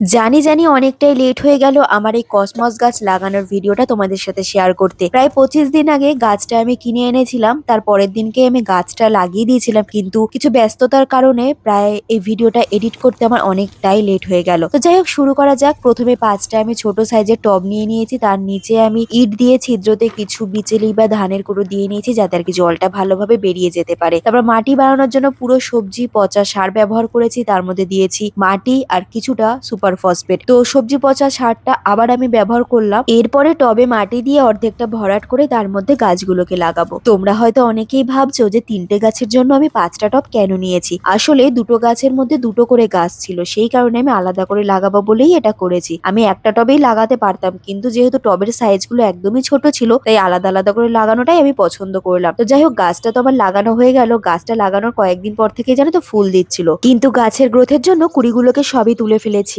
জানি জানি অনেকটাই লেট হয়ে গেল আমার এই কসমস গাছ লাগানোর ভিডিওটা তোমাদের সাথে শেয়ার করতে। প্রায় পঁচিশ দিন আগে গাছটা আমি কিনে এনেছিলাম, তার পরের দিনকে আমি গাছটা লাগিয়ে দিয়েছিলাম, কিন্তু কিছু ব্যস্ততার কারণে প্রায় এই ভিডিওটা এডিট করতে আমার অনেকটাই লেট হয়ে গেল। তো যাই হোক, শুরু করা যাক। প্রথমে পাঁচটা আমি ছোট সাইজের টব নিয়ে নিয়েছি, তার নিচে আমি ইট দিয়ে ছিদ্রতে কিছু বিচেলি বা ধানের কুড়ো দিয়ে নিয়েছি, যাতে আর কি জলটা ভালোভাবে বেরিয়ে যেতে পারে। তারপর মাটি বানানোর জন্য পুরো সবজি, পচা সার ব্যবহার করেছি, তার মধ্যে দিয়েছি মাটি আর কিছুটা সুপার ফসফেট তো সবজি পচা সারটা আবার আমি ব্যবহার করলাম। এরপরে টবে মাটি দিয়ে অর্ধেকটা ভরাট করে তার মধ্যে গাছগুলোকে লাগাবো। তোমরা হয়তো অনেকেই ভাবছ যে তিনটে গাছের জন্য আমি পাঁচটা টব কেন নিয়েছি? আসলে দুটো গাছের মধ্যে দুটো করে গাছ ছিল, সেই কারণে আমি আলাদা করে লাগাবো বলেই এটা করেছি। আমি একটা টবেই লাগাতে পারতাম, কিন্তু যেহেতু টবের সাইজগুলো একদমই ছোট ছিল, তাই আলাদা আলাদা করে লাগানোটাই আমি পছন্দ করলাম। তো যাই হোক, গাছটা তো আমার লাগানো হয়ে গেল। গাছটা লাগানোর কয়েকদিন পর থেকে জানো তো ফুল দিচ্ছিল। কিন্তু গাছের গ্রোথের জন্য কুড়িগুলোকে সবই তুলে ফেলেছি।